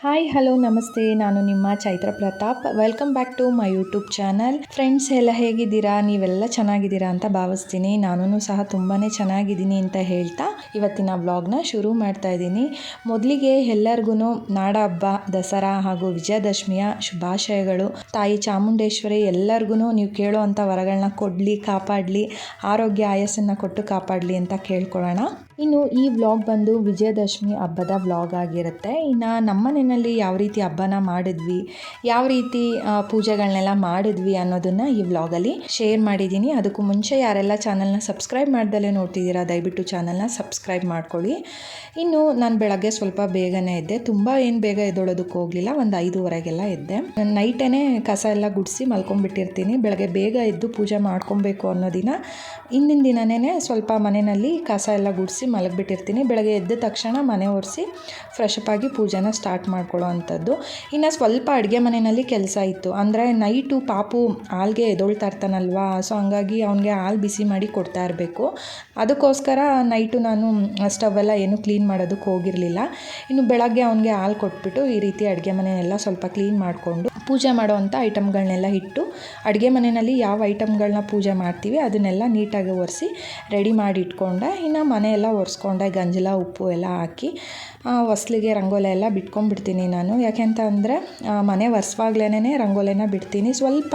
Hi hello ನಮಸ್ತೆ. ನಾನು ನಿಮ್ಮ Chaitra Pratap. Welcome back to my YouTube channel friends ಎಲ್ಲ ಹೇಗಿದ್ದೀರಾ? ನೀವೆಲ್ಲ ಚೆನ್ನಾಗಿದ್ದೀರಾ ಅಂತ ಭಾವಿಸ್ತೀನಿ. ನಾನು ಸಹ ತುಂಬಾ ಚೆನ್ನಾಗಿದ್ದೀನಿ ಅಂತ ಹೇಳ್ತಾ ಇವತ್ತಿನ ವ್ಲಾಗ್ನ ಶುರು ಮಾಡ್ತಾ ಇದ್ದೀನಿ. ಮೊದಲಿಗೆ ಎಲ್ಲರಿಗೂ ನಾಡ ಹಬ್ಬ, ದಸರಾ ಹಾಗೂ ವಿಜಯದಶಮಿಯ ಶುಭಾಶಯಗಳು. ತಾಯಿ ಚಾಮುಂಡೇಶ್ವರಿ ಎಲ್ಲರಿಗೂ ನೀವು ಕೇಳೋ ಅಂಥ ವರಗಳನ್ನ ಕೊಡಲಿ, ಕಾಪಾಡಲಿ, ಆರೋಗ್ಯ, ಆಯಸ್ಸನ್ನು ಕೊಟ್ಟು ಕಾಪಾಡಲಿ ಅಂತ ಕೇಳ್ಕೊಳ್ಳೋಣ. ಇನ್ನು ಈ ವ್ಲಾಗ್ ಬಂದು ವಿಜಯದಶಮಿ ಹಬ್ಬದ ವ್ಲಾಗ್ ಆಗಿರುತ್ತೆ. ಇನ್ನು ನಮ್ಮ ಮನೆಯಲ್ಲಿ ಯಾವ ರೀತಿ ಹಬ್ಬನ ಮಾಡಿದ್ವಿ, ಯಾವ ರೀತಿ ಪೂಜೆಗಳನ್ನೆಲ್ಲ ಮಾಡಿದ್ವಿ ಅನ್ನೋದನ್ನು ಈ ವ್ಲಾಗಲ್ಲಿ ಶೇರ್ ಮಾಡಿದ್ದೀನಿ. ಅದಕ್ಕೂ ಮುಂಚೆ ಯಾರೆಲ್ಲ ಚಾನಲ್ನ ಸಬ್ಸ್ಕ್ರೈಬ್ ಮಾಡ್ದಲೇ ನೋಡ್ತಿದ್ದೀರಾ, ದಯವಿಟ್ಟು ಚಾನಲ್ನ ಸಬ್ಸ್ಕ್ರೈಬ್ ಮಾಡ್ಕೊಳ್ಳಿ. ಇನ್ನು ನಾನು ಬೆಳಗ್ಗೆ ಸ್ವಲ್ಪ ಬೇಗನೆ ಇದ್ದೆ ತುಂಬ ಏನು ಬೇಗ ಎದ್ದೊಳೋದಕ್ಕೆ ಹೋಗಲಿಲ್ಲ, ಒಂದು ಐದೂವರೆಗೆಲ್ಲ ಇದ್ದೆ ನೈಟೇ ಕಸ ಎಲ್ಲ ಗುಡಿಸಿ ಮಲ್ಕೊಂಡ್ಬಿಟ್ಟಿರ್ತೀನಿ. ಬೆಳಗ್ಗೆ ಬೇಗ ಎದ್ದು ಪೂಜೆ ಮಾಡ್ಕೊಬೇಕು ಅನ್ನೋ ದಿನ, ಹಿಂದಿನ ದಿನನೇ ಸ್ವಲ್ಪ ಮನೆಯಲ್ಲಿ ಕಸ ಎಲ್ಲ ಗುಡಿಸಿ ಮಲಗಿಬಿಟ್ಟಿರ್ತೀನಿ. ಬೆಳಗ್ಗೆ ಎದ್ದ ತಕ್ಷಣ ಮನೆ ಒರೆಸಿ ಫ್ರೆಶ್ ಅಪ್ ಆಗಿ ಪೂಜೆನ ಸ್ಟಾರ್ಟ್ ಮಾಡ್ಕೊಳ್ಳೋ ಅಂಥದ್ದು ಇನ್ನು ಸ್ವಲ್ಪ ಅಡುಗೆ ಮನೆಯಲ್ಲಿ ಕೆಲಸ ಇತ್ತು. ಅಂದರೆ ನೈಟು ಪಾಪು ಹಾಲ್ಗೆ ಎದೊಳ್ತಾ ಇರ್ತಾನಲ್ವಾ? ಸೊ ಹಂಗಾಗಿ ಅವನಿಗೆ ಹಾಲು ಬಿಸಿ ಮಾಡಿ ಕೊಡ್ತಾ ಇರಬೇಕು. ಅದಕ್ಕೋಸ್ಕರ ನೈಟು ನಾನು ಸ್ಟವೆಲ್ಲ ಏನು ಕ್ಲೀನ್ ಮಾಡೋದಕ್ಕೆ ಹೋಗಿರಲಿಲ್ಲ. ಇನ್ನು ಬೆಳಗ್ಗೆ ಅವನಿಗೆ ಹಾಲು ಕೊಟ್ಬಿಟ್ಟು ಈ ರೀತಿ ಅಡುಗೆ ಮನೆಯೆಲ್ಲ ಸ್ವಲ್ಪ ಕ್ಲೀನ್ ಮಾಡಿಕೊಂಡು ಪೂಜೆ ಮಾಡೋವಂಥ ಐಟಮ್ಗಳನ್ನೆಲ್ಲ ಇಟ್ಟು ಅಡುಗೆ ಮನೆಯಲ್ಲಿ ಯಾವ ಐಟಮ್ಗಳನ್ನ ಪೂಜೆ ಮಾಡ್ತೀವಿ ಅದನ್ನೆಲ್ಲ ನೀಟಾಗಿ ಒರೆಸಿ ರೆಡಿ ಮಾಡಿ ಇಟ್ಕೊಂಡೆ. ಇನ್ನು ಮನೆಯೆಲ್ಲ ಒರೆಸ್ಕೊಂಡೆ ಗಂಜಲ, ಉಪ್ಪು ಎಲ್ಲ ಹಾಕಿ ಹೊಸ್ಲಿಗೆ ರಂಗೋಲೆ ಎಲ್ಲ ಬಿಟ್ಕೊಂಡ್ಬಿಡ್ತೀನಿ ನಾನು. ಯಾಕೆಂತ ಅಂದರೆ ಮನೆ ಒರೆಸುವಾಗ್ಲೇ ರಂಗೋಲಿನ ಬಿಡ್ತೀನಿ. ಸ್ವಲ್ಪ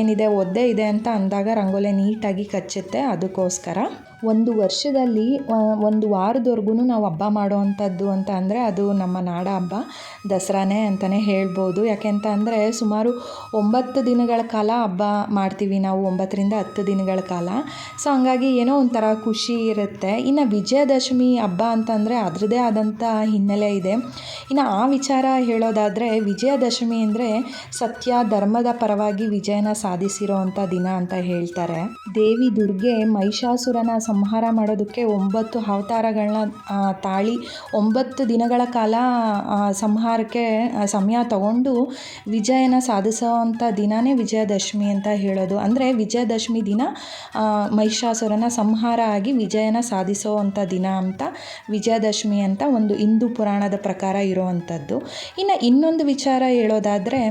ಏನಿದೆ, ಒದ್ದೆ ಇದೆ ಅಂತ ಅಂದಾಗ ರಂಗೋಲಿ ನೀಟಾಗಿ ಕಚ್ಚುತ್ತೆ. ಅದಕ್ಕೋಸ್ಕರ ಒಂದು ವರ್ಷದಲ್ಲಿ ಒಂದು ವಾರದವರೆಗೂ ನಾವು ಹಬ್ಬ ಮಾಡೋವಂಥದ್ದು ಅಂತ ಅಂದರೆ ಅದು ನಮ್ಮ ನಾಡ ಹಬ್ಬ. ದಸರಾನೇ ಅಂತಲೇ ಹೇಳ್ಬೋದು. ಯಾಕೆಂತ ಅಂದರೆ ಸುಮಾರು ಒಂಬತ್ತು ದಿನಗಳ ಕಾಲ ಹಬ್ಬ ಮಾಡ್ತೀವಿ ನಾವು, ಒಂಬತ್ತರಿಂದ ಹತ್ತು ದಿನಗಳ ಕಾಲ. ಸೊ ಹಂಗಾಗಿ ಏನೋ ಒಂಥರ ಖುಷಿ ಇರುತ್ತೆ. ಇನ್ನು ವಿಜಯದಶಮಿ ಹಬ್ಬ ಅಂತಂದರೆ ಅದರದ್ದೇ ಆದಂಥ ಹಿನ್ನೆಲೆ ಇದೆ. ಇನ್ನು ಆ ವಿಚಾರ ಹೇಳೋದಾದರೆ, ವಿಜಯದಶಮಿ ಅಂದರೆ ಸತ್ಯ, ಧರ್ಮದ ಪರವಾಗಿ ವಿಜಯನ ಸಾಧಿಸಿರೋ ದಿನ ಅಂತ ಹೇಳ್ತಾರೆ. ದೇವಿ ದುರ್ಗೆ ಮಹಿಷಾಸುರನ ಸಂಹಾರ ಮಾಡೋದಕ್ಕೆ ಒಂಬತ್ತು ಅವತಾರಗಳನ್ನ ತಾಳಿ ಒಂಬತ್ತು ದಿನಗಳ ಕಾಲ ಸಂಹಾರಕ್ಕೆ ಸಮಯ ತಗೊಂಡು ವಿಜಯನ ಸಾಧಿಸೋ ದಿನವೇ ವಿಜಯದಶಮಿ ಅಂತ ಹೇಳೋದು. ಅಂದರೆ ವಿಜಯದಶಮಿ ದಿನ ಮಹಿಷಾಸುರನ ಸಂಹಾರ ಆಗಿ ವಿಜಯನ ಸಾಧಿಸೋವಂಥ ದಿನ ಅಂತ ವಿಜಯದಶಮಿ ಅಂತ ಒಂದು ಹಿಂದೂ ಪುರಾಣದ ಪ್ರಕಾರ ಇರುವಂಥದ್ದು ಇನ್ನು ಇನ್ನೊಂದು ವಿಚಾರ ಹೇಳೋದಾದರೆ,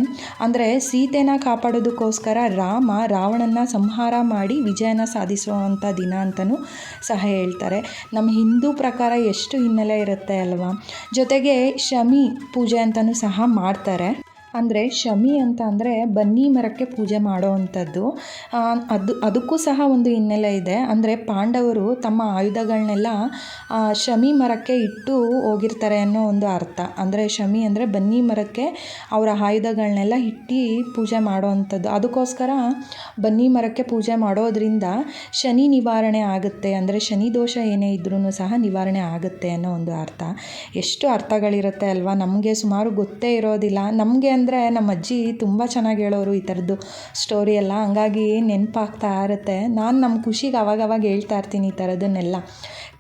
ಅಂದರೆ ಸೀತೆನ ಕಾಪಾಡೋದಕ್ಕೋಸ್ಕರ ರಾಮ ರಾವಣನ ಸಂಹಾರ ಮಾಡಿ ವಿಜಯನ ಸಾಧಿಸುವಂಥ ದಿನ ಅಂತಲೂ ಸಹ ಹೇಳ್ತಾರೆ. ನಮ್ಮ ಹಿಂದೂ ಪ್ರಕಾರ ಎಷ್ಟು ಹಿನ್ನೆಲೆ ಇರುತ್ತೆ ಅಲ್ವಾ? ಜೊತೆಗೆ ಶಮಿ ಪೂಜೆ ಅಂತಲೂ ಸಹ ಮಾಡ್ತಾರೆ. ಅಂದರೆ ಶಮಿ ಅಂತ ಅಂದರೆ ಬನ್ನಿ ಮರಕ್ಕೆ ಪೂಜೆ ಮಾಡೋ ಅಂಥದ್ದು. ಅದು, ಅದಕ್ಕೂ ಸಹ ಒಂದು ಹಿನ್ನೆಲೆ ಇದೆ. ಅಂದರೆ ಪಾಂಡವರು ತಮ್ಮ ಆಯುಧಗಳನ್ನೆಲ್ಲ ಶಮಿ ಮರಕ್ಕೆ ಇಟ್ಟು ಹೋಗಿರ್ತಾರೆ ಅನ್ನೋ ಒಂದು ಅರ್ಥ. ಅಂದರೆ ಶಮಿ ಅಂದರೆ ಬನ್ನಿ ಮರಕ್ಕೆ ಅವರ ಆಯುಧಗಳನ್ನೆಲ್ಲ ಇಟ್ಟು ಪೂಜೆ ಮಾಡೋ ಅಂಥದ್ದು. ಅದಕ್ಕೋಸ್ಕರ ಬನ್ನಿ ಮರಕ್ಕೆ ಪೂಜೆ ಮಾಡೋದ್ರಿಂದ ಶನಿ ನಿವಾರಣೆ ಆಗುತ್ತೆ. ಅಂದರೆ ಶನಿ ದೋಷ ಏನೇ ಇದ್ರೂ ಸಹ ನಿವಾರಣೆ ಆಗುತ್ತೆ ಅನ್ನೋ ಒಂದು ಅರ್ಥ. ಎಷ್ಟು ಅರ್ಥಗಳಿರುತ್ತೆ ಅಲ್ವಾ? ನಮಗೆ ಸುಮಾರು ಗೊತ್ತೇ ಇರೋದಿಲ್ಲ. ನಮಗೆ ಅಂದರೆ ನಮ್ಮ ಅಜ್ಜಿ ತುಂಬ ಚೆನ್ನಾಗಿ ಹೇಳೋರು ಈ ಥರದ್ದು ಸ್ಟೋರಿ ಎಲ್ಲ. ಹಂಗಾಗಿ ನೆನಪಾಗ್ತಾ ಇರುತ್ತೆ. ನಾನು ನಮ್ಮ ಖುಷಿಗೆ ಅವಾಗವಾಗ ಹೇಳ್ತಾ ಇರ್ತೀನಿ ಈ ಥರದನ್ನೆಲ್ಲ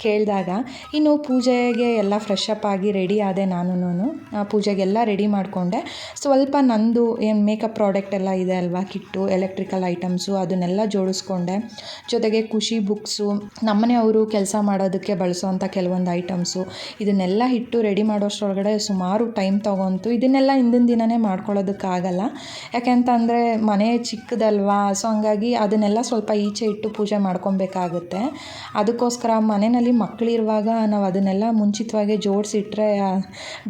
ಕೇಳಿದಾಗ. ಇನ್ನು ಪೂಜೆಗೆ ಎಲ್ಲ ಫ್ರೆಶ್ ಅಪ್ ಆಗಿ ರೆಡಿ ಆದೆ ನಾನು ಪೂಜೆಗೆಲ್ಲ ರೆಡಿ ಮಾಡಿಕೊಂಡೆ. ಸ್ವಲ್ಪ ನಂದು ಏನು ಮೇಕಪ್ ಪ್ರಾಡಕ್ಟ್ ಎಲ್ಲ ಇದೆ ಅಲ್ವಾ, ಕಿಟ್ಟು ಎಲೆಕ್ಟ್ರಿಕಲ್ ಐಟಮ್ಸು ಅದನ್ನೆಲ್ಲ ಜೋಡಿಸ್ಕೊಂಡೆ. ಜೊತೆಗೆ ಖುಷಿ ಬುಕ್ಸು ನಮ್ಮನೆಯವರು ಕೆಲಸ ಮಾಡೋದಕ್ಕೆ ಬಳಸೋವಂಥ ಕೆಲವೊಂದು ಐಟಮ್ಸು ಇದನ್ನೆಲ್ಲ ಇಟ್ಟು ರೆಡಿ ಮಾಡೋಷ್ಟರೊಳಗಡೆ ಸುಮಾರು ಟೈಮ್ ತೊಗೊಂತು, ಇದನ್ನೆಲ್ಲ ಹಿಂದಿನ ದಿನವೇ ಮಾಡ್ಕೊಳ್ಳೋದಕ್ಕಾಗಲ್ಲ. ಯಾಕೆಂತ ಅಂದರೆ ಮನೆ ಚಿಕ್ಕದಲ್ವಾ, ಸೊ ಹಂಗಾಗಿ ಅದನ್ನೆಲ್ಲ ಸ್ವಲ್ಪ ಈಚೆ ಇಟ್ಟು ಪೂಜೆ ಮಾಡ್ಕೊಬೇಕಾಗುತ್ತೆ. ಅದಕ್ಕೋಸ್ಕರ ಮನೆಯಲ್ಲಿ ಮಕ್ಕಳಿರುವಾಗ ನಾವು ಅದನ್ನೆಲ್ಲ ಮುಂಚಿತವಾಗಿ ಜೋಡಿಸಿಟ್ರೆ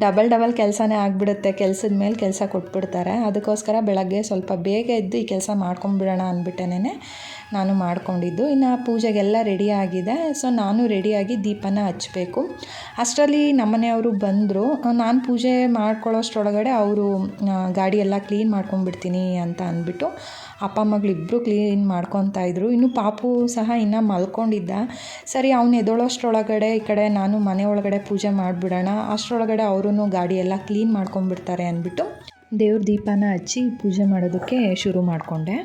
ಡಬಲ್ ಡಬಲ್ ಕೆಲಸನೇ ಆಗಿಬಿಡುತ್ತೆ. ಕೆಲಸದ ಮೇಲೆ ಕೆಲಸ ಕೊಟ್ಬಿಡ್ತಾರೆ. ಅದಕ್ಕೋಸ್ಕರ ಬೆಳಗ್ಗೆ ಸ್ವಲ್ಪ ಬೇಗ ಎದ್ದು ಈ ಕೆಲಸ ಮಾಡ್ಕೊಂಬಿಡೋಣ ಅಂದ್ಬಿಟ್ಟೇನೆ ನಾನು ಮಾಡಿಕೊಂಡಿದ್ದು. ಇನ್ನು ಪೂಜೆಗೆಲ್ಲ ರೆಡಿ ಆಗಿದೆ. ಸೊ ನಾನು ರೆಡಿಯಾಗಿ ದೀಪನ ಹಚ್ಚಬೇಕು ಅಷ್ಟರಲ್ಲಿ ನಮ್ಮನೆಯವರು ಬಂದರು. ನಾನು ಪೂಜೆ ಮಾಡ್ಕೊಳ್ಳೋಷ್ಟ್ರೊಳಗಡೆ ಅವರು ಗಾಡಿಯೆಲ್ಲ ಕ್ಲೀನ್ ಮಾಡ್ಕೊಂಡ್ಬಿಡ್ತೀನಿ ಅಂತ ಅಂದ್ಬಿಟ್ಟು ಅಪ್ಪ ಮಗಳಿಬ್ಬರು ಕ್ಲೀನ್ ಮಾಡ್ಕೊತಾ ಇದ್ರು. ಇನ್ನು ಪಾಪು ಸಹ ಇನ್ನೂ ಮಲ್ಕೊಂಡಿದ್ದ. ಸರಿ, ಅವನು ಎದೊಳೋಷ್ಟರೊಳಗಡೆ ಈ ಕಡೆ ನಾನು ಮನೆ ಒಳಗಡೆ ಪೂಜೆ ಮಾಡಿಬಿಡೋಣ. ಅಷ್ಟರೊಳಗಡೆ ಅವರು ಗಾಡಿಯೆಲ್ಲ ಕ್ಲೀನ್ ಮಾಡ್ಕೊಂಡ್ಬಿಡ್ತಾರೆ ಅಂದ್ಬಿಟ್ಟು ದೇವ್ರ ದೀಪನ ಹಚ್ಚಿ ಪೂಜೆ ಮಾಡೋದಕ್ಕೆ ಶುರು ಮಾಡಿಕೊಂಡೆ.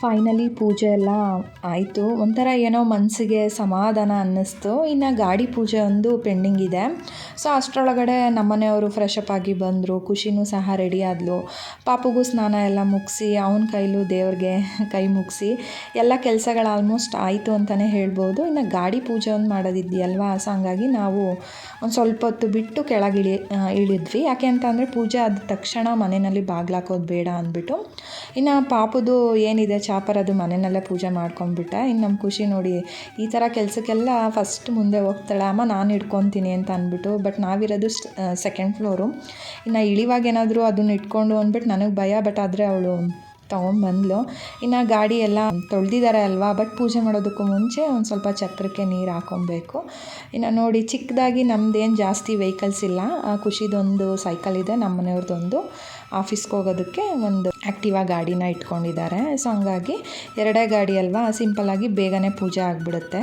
ಫೈನಲಿ ಪೂಜೆ ಎಲ್ಲ ಆಯಿತು. ಒಂಥರ ಏನೋ ಮನಸ್ಸಿಗೆ ಸಮಾಧಾನ ಅನ್ನಿಸ್ತು. ಇನ್ನು ಗಾಡಿ ಪೂಜೆ ಒಂದು ಪೆಂಡಿಂಗ್ ಇದೆ. ಸೊ ಅಷ್ಟರೊಳಗಡೆ ನಮ್ಮನೆಯವರು ಫ್ರೆಶ್ ಅಪ್ ಆಗಿ ಬಂದರು. ಖುಷಿನೂ ಸಹ ರೆಡಿ ಆದಲು. ಪಾಪುಗೂ ಸ್ನಾನ ಎಲ್ಲ ಮುಗಿಸಿ, ಅವನ ಕೈಲೂ ದೇವ್ರಿಗೆ ಕೈ ಮುಗಿಸಿ, ಎಲ್ಲ ಕೆಲಸಗಳು ಆಲ್ಮೋಸ್ಟ್ ಆಯಿತು ಅಂತಲೇ ಹೇಳ್ಬೋದು. ಇನ್ನು ಗಾಡಿ ಪೂಜೆ ಒಂದು ಮಾಡೋದಿದೆಯಲ್ವಾ? ಸೊ ಹಂಗಾಗಿ ನಾವು ಒಂದು ಸ್ವಲ್ಪ ಹೊತ್ತು ಬಿಟ್ಟು ಕೆಳಗಿಳಿ ಇಳಿ ಇಳಿದ್ವಿ. ಯಾಕೆ ಅಂತಂದರೆ ಪೂಜೆ ಆದ ತಕ್ಷಣ ಮನೆಯಲ್ಲಿ ಬಾಗ್ಲಾಕೋದು ಬೇಡ ಅಂದ್ಬಿಟ್ಟು. ಇನ್ನು ಪಾಪದು ಏನಿದೆ ಚಾಪರ್ ಅದು ಮನೆಯಲ್ಲೇ ಪೂಜೆ ಮಾಡ್ಕೊಂಡ್ಬಿಟ್ಟ. ಇನ್ನು ನಮ್ಮ ಖುಷಿ ನೋಡಿ ಈ ಥರ ಕೆಲಸಕ್ಕೆಲ್ಲ ಫಸ್ಟ್ ಮುಂದೆ ಹೋಗ್ತಾಳೆ. ಅಮ್ಮ, ನಾನು ಇಟ್ಕೊತೀನಿ ಅಂತ ಅಂದ್ಬಿಟ್ಟು ಬಟ್ ನಾವಿರೋದು ಸೆಕೆಂಡ್ ಫ್ಲೋರು ಇನ್ನು ಇಳಿವಾಗ ಏನಾದರೂ ಅದನ್ನ ಇಟ್ಕೊಂಡು ಅಂದ್ಬಿಟ್ಟು ನನಗೆ ಭಯ ಬಟ್ ಆದರೆ ಅವಳು ತೊಗೊಂಬಂದ್ಲು ಇನ್ನು ಗಾಡಿ ಎಲ್ಲ ತೊಳೆದಿದ್ದಾರೆ ಅಲ್ವಾ ಬಟ್ ಪೂಜೆ ಮಾಡೋದಕ್ಕೂ ಮುಂಚೆ ಒಂದು ಸ್ವಲ್ಪ ಚಕ್ರಕ್ಕೆ ನೀರು ಹಾಕೊಬೇಕು ಇನ್ನು ನೋಡಿ ಚಿಕ್ಕದಾಗಿ ನಮ್ಮದೇನು ಜಾಸ್ತಿ ವೆಹಿಕಲ್ಸ್ ಇಲ್ಲ. ಖುಷಿದೊಂದು ಸೈಕಲ್ ಇದೆ ನಮ್ಮ ಮನೆಯವ್ರದ್ದೊಂದು ಆಫೀಸ್ಗೆ ಹೋಗೋದಕ್ಕೆ ಒಂದು ಆ್ಯಕ್ಟಿವಾ ಗಾಡಿನ ಇಟ್ಕೊಂಡಿದ್ದಾರೆ. ಸೊ ಹಂಗಾಗಿ ಎರಡೇ ಗಾಡಿ ಅಲ್ವಾ? ಸಿಂಪಲ್ಲಾಗಿ ಬೇಗನೆ ಪೂಜೆ ಆಗಿಬಿಡುತ್ತೆ.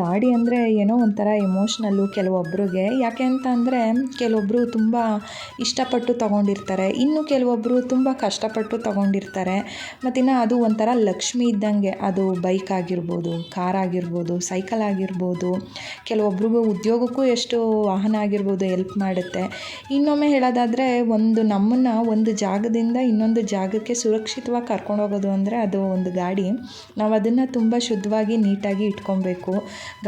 ಗಾಡಿ ಅಂದರೆ ಏನೋ ಒಂಥರ ಎಮೋಷ್ನಲ್ಲು ಕೆಲವೊಬ್ಬರಿಗೆ ಯಾಕೆ ಅಂತ ಅಂದರೆ ಕೆಲವೊಬ್ಬರು ತುಂಬ ಇಷ್ಟಪಟ್ಟು ತೊಗೊಂಡಿರ್ತಾರೆ. ಇನ್ನು ಕೆಲವೊಬ್ಬರು ತುಂಬ ಕಷ್ಟಪಟ್ಟು ತೊಗೊಂಡಿರ್ತಾರೆ. ಮತ್ತಿನ್ನು ಅದು ಒಂಥರ ಲಕ್ಷ್ಮಿ ಇದ್ದಂಗೆ. ಅದು ಬೈಕ್ ಆಗಿರ್ಬೋದು ಕಾರ್ ಆಗಿರ್ಬೋದು ಸೈಕಲ್ ಆಗಿರ್ಬೋದು. ಕೆಲವೊಬ್ರಿಗೂ ಉದ್ಯೋಗಕ್ಕೂ ಎಷ್ಟು ವಾಹನ ಆಗಿರ್ಬೋದು ಎಲ್ಪ್ ಮಾಡುತ್ತೆ. ಇನ್ನೊಮ್ಮೆ ಹೇಳೋದಾದರೆ ಒಂದು ನಮ್ಮನ್ನು ಒಂದು ಜಾಗದಿಂದ ಇನ್ನೊಂದು ಜಾಗಕ್ಕೆ ಸುರಕ್ಷಿತವಾಗಿ ಕರ್ಕೊಂಡು ಹೋಗೋದು ಅಂದರೆ ಅದು ಒಂದು ಗಾಡಿ. ನಾವು ಅದನ್ನು ತುಂಬ ಶುದ್ಧವಾಗಿ, ನೀಟಾಗಿ ಇಟ್ಕೊಬೇಕು.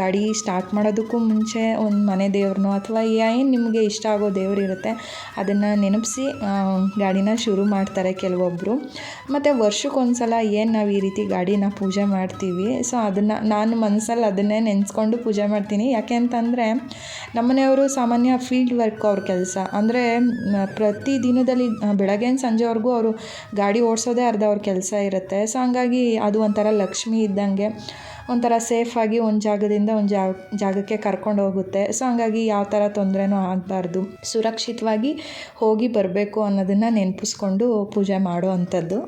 ಗಾಡಿ ಸ್ಟಾರ್ಟ್ ಮಾಡೋದಕ್ಕೂ ಮುಂಚೆ ಒಂದು ಮನೆ ದೇವ್ರನ್ನೋ ಅಥವಾ ಏನು ನಿಮಗೆ ಇಷ್ಟ ಆಗೋ ದೇವರಿರುತ್ತೆ ಅದನ್ನು ನೆನಪಿಸಿ ಗಾಡಿನ ಶುರು ಮಾಡ್ತಾರೆ ಕೆಲವೊಬ್ಬರು ಮತ್ತು ವರ್ಷಕ್ಕೊಂದು ಸಲ ಏನು ನಾವು ಈ ರೀತಿ ಗಾಡಿನ ಪೂಜೆ ಮಾಡ್ತೀವಿ ಸೊ ಅದನ್ನು ನಾನು ಮನಸ್ಸಲ್ಲಿ ಅದನ್ನೇ ನೆನೆಸ್ಕೊಂಡು ಪೂಜೆ ಮಾಡ್ತೀನಿ. ಯಾಕೆ ಅಂತಂದರೆ ನಮ್ಮನೆಯವರು ಸಾಮಾನ್ಯ ಫೀಲ್ಡ್ ವರ್ಕ್ ಅವ್ರ ಕೆಲಸ. ಅಂದರೆ ಪ್ರತಿ ದಿನದಲ್ಲಿ, ಬೆಳಗ್ಗೆ ಸಂಜೆವರೆಗೂ ಅವರು ಗಾಡಿ ಓಡಿಸೋದೇ ಅರ್ಧ ಅವ್ರ ಕೆಲಸ ಇರುತ್ತೆ. ಸೊ ಹಂಗಾಗಿ ಅದು ಒಂಥರ ಲಕ್ಷ್ಮಿ ಇದ್ದಂಗೆ ಒಂಥರ ಸೇಫಾಗಿ ಒಂದು ಜಾಗದಿಂದ ಒಂದು ಜಾಗ, ಜಾಗಕ್ಕೆ ಕರ್ಕೊಂಡು ಹೋಗುತ್ತೆ. ಸೊ ಹಂಗಾಗಿ ಯಾವ ಥರ ತೊಂದರೆನೂ ಆಗಬಾರ್ದು. ಸುರಕ್ಷಿತವಾಗಿ ಹೋಗಿ ಬರಬೇಕು ಅನ್ನೋದನ್ನು ನೆನಪಿಸ್ಕೊಂಡು ಪೂಜೆ ಮಾಡೋ ಅಂಥದ್ದು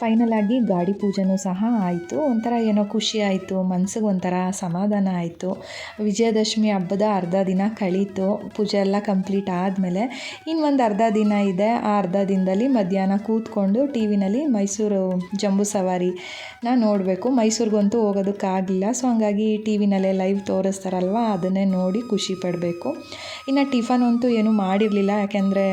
ಫೈನಲ್ ಆಗಿ ಗಾಡಿ ಪೂಜೆನೂ ಸಹ ಆಯಿತು. ಒಂಥರ ಏನೋ ಖುಷಿ ಆಯಿತು, ಮನ್ಸಿಗೆ ಒಂಥರ ಸಮಾಧಾನ ಆಯಿತು. ವಿಜಯದಶಮಿ ಹಬ್ಬದ ಅರ್ಧ ದಿನ ಕಳೀತು. ಪೂಜೆ ಎಲ್ಲ ಕಂಪ್ಲೀಟ್ ಆದಮೇಲೆ ಇನ್ನೊಂದು ಅರ್ಧ ದಿನ ಇದೆ. ಆ ಅರ್ಧ ದಿನದಲ್ಲಿ ಮಧ್ಯಾಹ್ನ ಕೂತ್ಕೊಂಡು ಟಿ ವಿನಲ್ಲಿ ಮೈಸೂರು ಜಂಬೂ ಸವಾರಿನ ನೋಡಬೇಕು. ಮೈಸೂರಿಗಂತೂ ಹೋಗೋದಕ್ಕಾಗಲಿಲ್ಲ ಸೊ ಹಂಗಾಗಿ ಟಿ ವಿನಲ್ಲೇ ಲೈವ್ ತೋರಿಸ್ತಾರಲ್ವ, ಅದನ್ನೇ ನೋಡಿ ಖುಷಿ ಪಡಬೇಕು. ಇನ್ನು ಟಿಫನ್ ಅಂತೂ ಏನೂ ಮಾಡಿರಲಿಲ್ಲ. ಯಾಕೆಂದರೆ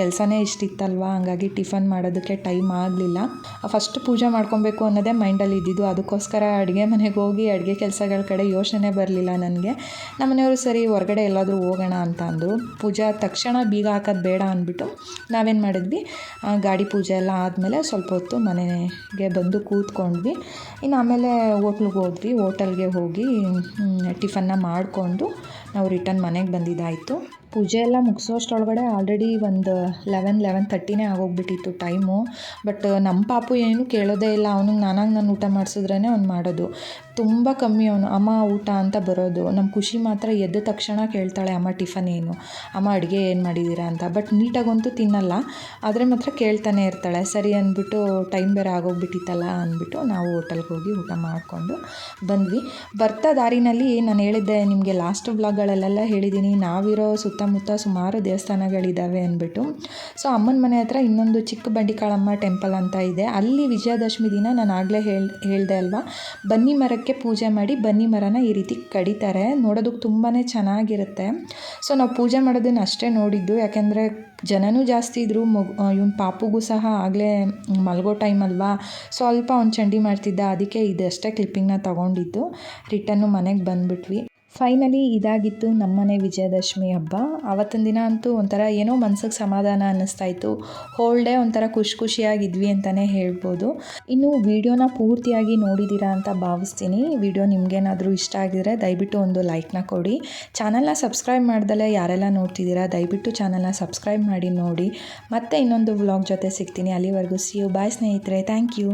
ಕೆಲಸನೇ ಇಷ್ಟಿತ್ತಲ್ವ, ಹಂಗಾಗಿ ಟಿಫನ್ ಮಾಡೋದಕ್ಕೆ ಟೈಮ್ ಆಗಲಿಲ್ಲ. ಫಸ್ಟ್ ಪೂಜೆ ಮಾಡ್ಕೊಬೇಕು ಅನ್ನೋದೇ ಮೈಂಡಲ್ಲಿ ಇದ್ದಿದ್ದು. ಅದಕ್ಕೋಸ್ಕರ ಅಡುಗೆ ಮನೆಗೆ ಹೋಗಿ ಅಡುಗೆ ಕೆಲಸಗಳ ಕಡೆ ಯೋಚನೆ ಬರಲಿಲ್ಲ ನನಗೆ. ನಮ್ಮ ಮನೆಯವರು ಸರಿ, ಹೊರಗಡೆ ಎಲ್ಲಾದರೂ ಹೋಗೋಣ ಅಂತ ಅಂದರು. ಪೂಜೆ ತಕ್ಷಣ ಬೀಗ ಹಾಕೋದು ಬೇಡ ಅಂದ್ಬಿಟ್ಟು ನಾವೇನು ಮಾಡಿದ್ವಿ? ಗಾಡಿ ಪೂಜೆ ಎಲ್ಲ ಆದಮೇಲೆ ಸ್ವಲ್ಪ ಹೊತ್ತು ಮನೆಗೆ ಬಂದು ಕೂತ್ಕೊಂಡ್ವಿ. ಇನ್ನು ಆಮೇಲೆ ಹೋಟ್ಲಿಗೆ ಹೋದ್ವಿ. ಹೋಟೆಲ್ಗೆ ಹೋಗಿ ಟಿಫನ್ನ ಮಾಡಿಕೊಂಡು ನಾವು ರಿಟರ್ನ್ ಮನೆಗೆ ಬಂದಿದ್ದಾಯಿತು. ಪೂಜೆ ಎಲ್ಲ ಮುಗಿಸೋಷ್ಟ್ರೊಳಗಡೆ ಆಲ್ರೆಡಿ ಒಂದು ಲೆವೆನ್ ಲೆವೆನ್ ತರ್ಟಿನೇ ಆಗೋಗ್ಬಿಟ್ಟಿತ್ತು ಟೈಮು ಬಟ್ ನಮ್ಮ ಪಾಪು ಏನು ಕೇಳೋದೇ ಇಲ್ಲ. ಅವ್ನಿಗೆ ನಾನಾಗಿ ನಾನು ಊಟ ಮಾಡಿಸಿದ್ರೇ ಅವ್ನು ಮಾಡೋದು. ತುಂಬ ಕಮ್ಮಿ ಅವನು. ಅಮ್ಮ ಊಟ ಅಂತ ಬರೋದು. ನಮ್ಮ ಖುಷಿ ಮಾತ್ರ ಎದ್ದ ತಕ್ಷಣ ಕೇಳ್ತಾಳೆ, ಅಮ್ಮ, ಟಿಫನ್ ಏನು? ಅಮ್ಮ, ಅಡುಗೆ ಏನು ಮಾಡಿದ್ದೀರಾ ಅಂತ. ಬಟ್ ನೀಟಾಗಂತೂ ತಿನ್ನಲ್ಲ. ಆದರೆ ಮಾತ್ರ ಕೇಳ್ತಾನೆ ಇರ್ತಾಳೆ. ಸರಿ ಅಂದ್ಬಿಟ್ಟು ಟೈಮ್ ಬೇರೆ ಆಗೋಗ್ಬಿಟ್ಟಿತ್ತಲ್ಲ ಅಂದ್ಬಿಟ್ಟು ನಾವು ಹೋಟೆಲ್ಗೆ ಹೋಗಿ ಊಟ ಮಾಡಿಕೊಂಡು ಬಂದ್ವಿ. ಬರ್ತಾ ದಾರಿನಲ್ಲಿ ನಾನು ಹೇಳಿದ್ದೆ ನಿಮಗೆ ಲಾಸ್ಟ್ ಬ್ಲಾಗ್ಗಳಲ್ಲೆಲ್ಲ ಹೇಳಿದ್ದೀನಿ ನಾವಿರೋ ಸುತ್ತಮುತ್ತ ಸುಮಾರು ದೇವಸ್ಥಾನಗಳಿದ್ದಾವೆ ಅಂದ್ಬಿಟ್ಟು. ಸೊ ಅಮ್ಮನ ಮನೆ ಹತ್ರ ಇನ್ನೊಂದು ಚಿಕ್ಕ ಬಂಡಿಕಾಳಮ್ಮ ಟೆಂಪಲ್ ಅಂತ ಇದೆ. ಅಲ್ಲಿ ವಿಜಯದಶಮಿ ದಿನ ನಾನು ಆಗಲೇ ಹೇಳಿ, ಹೇಳಿದೆ ಅಲ್ವಾ? ಬನ್ನಿ ಮರಕ್ಕೆ ಪೂಜೆ ಮಾಡಿ ಬನ್ನಿ ಮರನ ಈ ರೀತಿ ಕಡಿತಾರೆ. ನೋಡೋದಕ್ಕೆ ತುಂಬಾ ಚೆನ್ನಾಗಿರುತ್ತೆ. ಸೊ ನಾವು ಪೂಜೆ ಮಾಡೋದನ್ನು ಅಷ್ಟೇ ನೋಡಿದ್ದು. ಯಾಕೆಂದರೆ ಜನನೂ ಜಾಸ್ತಿ ಇದ್ದರು ಮಗು ಇವನು ಪಾಪುಗೂ ಸಹ ಆಗಲೇ ಮಲಗೋ ಟೈಮ್ ಅಲ್ವಾ? ಸ್ವಲ್ಪ ಅವ್ನು ಚಂಡಿ ಮಾಡ್ತಿದ್ದ, ಅದಕ್ಕೆ ಇದಷ್ಟೇ ಕ್ಲಿಪ್ಪಿಂಗ್ನ ತೊಗೊಂಡಿದ್ದು. ರಿಟರ್ನು ಮನೆಗೆ ಬಂದುಬಿಟ್ವಿ. ಫೈನಲಿ ಇದಾಗಿತ್ತು ನಮ್ಮನೆ ವಿಜಯದಶಮಿ ಹಬ್ಬ. ಆವತ್ತಿನ ದಿನ ಅಂತೂ ಒಂಥರ ಏನೋ ಮನ್ಸಿಗೆ ಸಮಾಧಾನ ಅನ್ನಿಸ್ತಾ ಇತ್ತು. ಹೋಲ್ ಡೇ ಒಂಥರ ಖುಷಿ ಖುಷಿಯಾಗಿದ್ವಿ ಅಂತಲೇ ಹೇಳ್ಬೋದು. ಇನ್ನು ವಿಡಿಯೋನ ಪೂರ್ತಿಯಾಗಿ ನೋಡಿದ್ದೀರಾ ಅಂತ ಭಾವಿಸ್ತೀನಿ. ವಿಡಿಯೋ ನಿಮಗೇನಾದರೂ ಇಷ್ಟ ಆಗಿದ್ರೆ ದಯವಿಟ್ಟು ಒಂದು ಲೈಕ್ನ ಕೊಡಿ. ಚಾನಲ್ನ ಸಬ್ಸ್ಕ್ರೈಬ್ ಮಾಡ್ದಲೇ ಯಾರೆಲ್ಲ ನೋಡ್ತಿದ್ದೀರಾ, ದಯವಿಟ್ಟು ಚಾನಲ್ನ ಸಬ್ಸ್ಕ್ರೈಬ್ ಮಾಡಿ ನೋಡಿ. ಮತ್ತೆ ಇನ್ನೊಂದು ವ್ಲಾಗ್ ಜೊತೆ ಸಿಗ್ತೀನಿ. ಅಲ್ಲಿವರೆಗೂ ಸಿ ಯು ಬಾಯ್ ಸ್ನೇಹಿತರೆ. Thank you